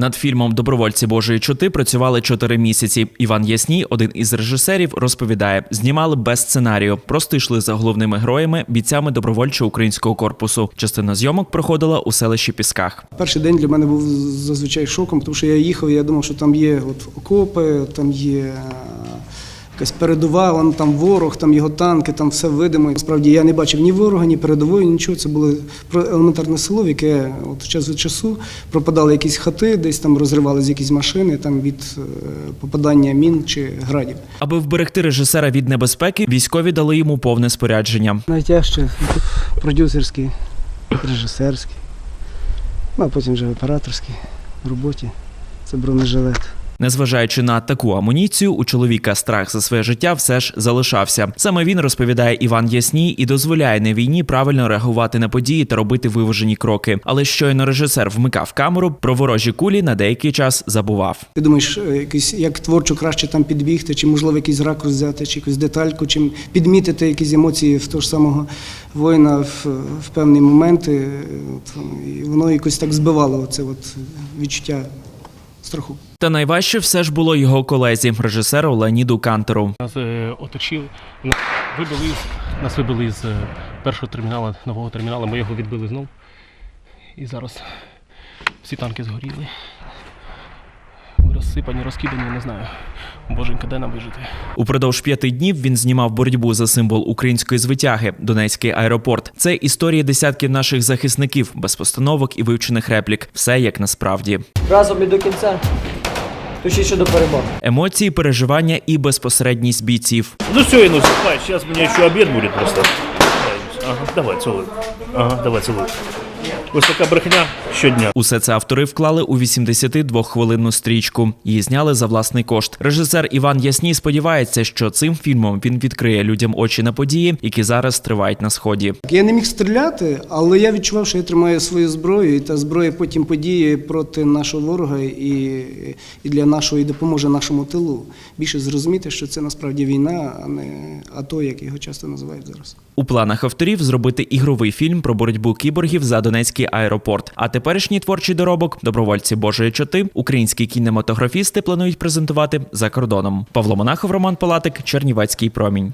Над фільмом Добровольці Божої чоти працювали чотири місяці. Іван Ясній, один із режисерів, розповідає: знімали без сценарію, просто йшли за головними героями, бійцями добровольчого українського корпусу. Частина зйомок проходила у селищі Пісках. Перший день для мене був зазвичай шоком, тому що я їхав, я думав, що там є от окопи, там є якась передова, вон там ворог, там його танки, там все видимо. Насправді я не бачив ні ворога, ні передової, нічого. Це було про- елементарне село, в яке от час від часу пропадали якісь хати, десь там розривались якісь машини там від е, попадання мін чи градів. Аби вберегти режисера від небезпеки, військові дали йому повне спорядження. Найтяжче продюсерський, режисерський, ну а потім вже операторський в роботі. Це бронежилет. Незважаючи на таку амуніцію, у чоловіка страх за своє життя все ж залишався. Саме він розповідає Іван Ясній і дозволяє на війні правильно реагувати на події та робити виважені кроки. Але щойно режисер вмикав камеру, про ворожі кулі на деякий час забував. Ти думаєш, е, якийсь, як творчо краще там підбігти, чи можливо якийсь ракурс взяти, чи якусь детальку, чи підмітити якісь емоції в того ж самого воїна в, в певні моменти. Е, і воно якось так збивало це от відчуття страху. Та найважче все ж було його колезі, режисеру Леоніду Кантеру. Нас е, оточили, нас вибили, з нас вибили з е, першого терміналу, нового терміналу, ми його відбили знов. І зараз всі танки згоріли. Розсипані, розкидані, не знаю. Боженька, де нам вижити? Упродовж п'яти днів він знімав боротьбу за символ української звитяги Донецький аеропорт. Це історії десятків наших захисників, без постановок і вивчених реплік. Все як насправді. разом і до кінця, точніше до перемоги. Емоції, переживання і безпосередність бійців. Ну все, Инус, хватит, сейчас у меня еще обед будет просто. Ага, давай, целуй. Ага, давай, целуй. Така брехня щодня. Усе це автори вклали у 82-хвилинну стрічку. Її зняли за власний кошт. Режисер Іван Ясній сподівається, що цим фільмом він відкриє людям очі на події, які зараз тривають на сході. Я не міг стріляти, але я відчував, що я тримаю свою зброю, і та зброя потім подіє проти нашого ворога і, і для нашого, і допоможе нашому тилу. Більше зрозуміти, що це насправді війна, а не АТО, як його часто називають зараз. У планах авторів зробити ігровий фільм про боротьбу кіборгів за Донецький аеропорт. А теперішній творчий доробок добровольці Божої чоти українські кінематографісти планують презентувати за кордоном. Павло Монахов, Роман Палатик, Чернівецький промінь.